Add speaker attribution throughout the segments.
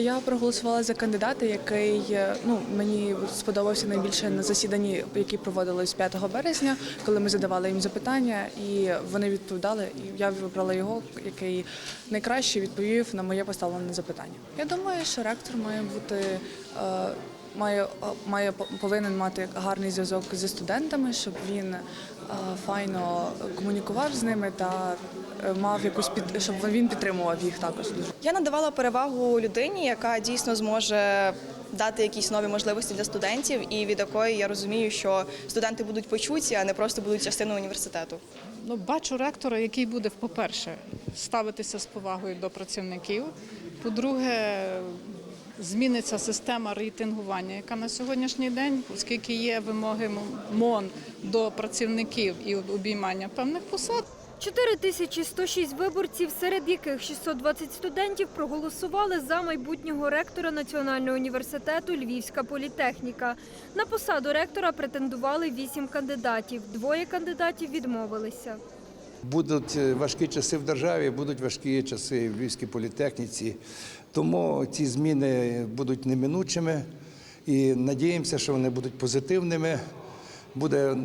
Speaker 1: Я проголосувала за кандидата, який е, ну мені сподобався найбільше на засіданні, які проводились 5 березня, коли ми задавали їм запитання, і вони відповідали. І я вибрала його, який найкраще відповів на моє поставлене запитання. Я думаю, що ректор має бути. е, Має, має повинен мати гарний зв'язок зі студентами, щоб він файно комунікував з ними та е, мав якусь під щоб він підтримував їх також дуже.
Speaker 2: Я надавала перевагу людині, яка дійсно зможе дати якісь нові можливості для студентів, і від якої я розумію, що студенти будуть почуті, а не просто будуть частиною університету.
Speaker 3: Ну, бачу ректора, який буде, по-перше, ставитися з повагою до працівників. По-друге, зміниться система рейтингування, яка на сьогоднішній день, оскільки є вимоги МОН до працівників і обіймання певних посад.
Speaker 4: 4106 виборців, серед яких 620 студентів проголосували за майбутнього ректора Національного університету Львівська політехніка. На посаду ректора претендували вісім кандидатів. Двоє кандидатів відмовилися.
Speaker 5: Будуть е, важкі часи в державі, будуть важкі часи в Львівській політехніці. Тому ці зміни будуть неминучими і надіємося, що вони будуть позитивними. Буде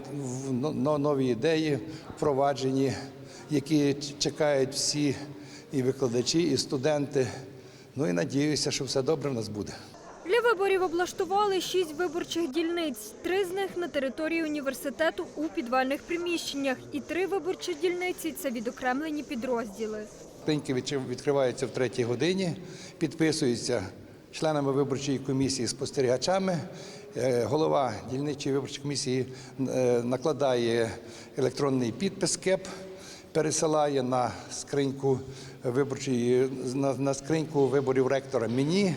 Speaker 5: нові ідеї впроваджені, які чекають всі і викладачі, і студенти. Ну і надіюся, що все добре в нас буде.
Speaker 4: Для виборів облаштували шість виборчих дільниць. Три з них на території університету у підвальних приміщеннях, і три виборчі дільниці це відокремлені підрозділи.
Speaker 5: Відчи- відкриваються в третій годині, підписуються членами виборчої комісії спостерігачами. Е, Голова дільничої виборчої комісії е, накладає електронний підпис КЕП, пересилає на скриньку виборчої на, на скриньку виборів ректора мені.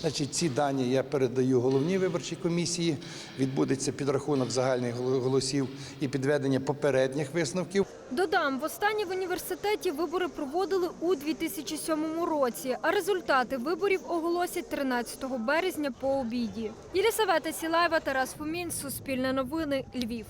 Speaker 5: Значить, ці дані я передаю головній виборчій комісії. Відбудеться підрахунок загальних голосів і підведення попередніх висновків.
Speaker 4: Додам, востаннє в університеті вибори проводили у 2007 році, а результати виборів оголосять 13 березня по обіді. Єлісавета Сілаєва, Тарас Фомін, Суспільне новини, Львів.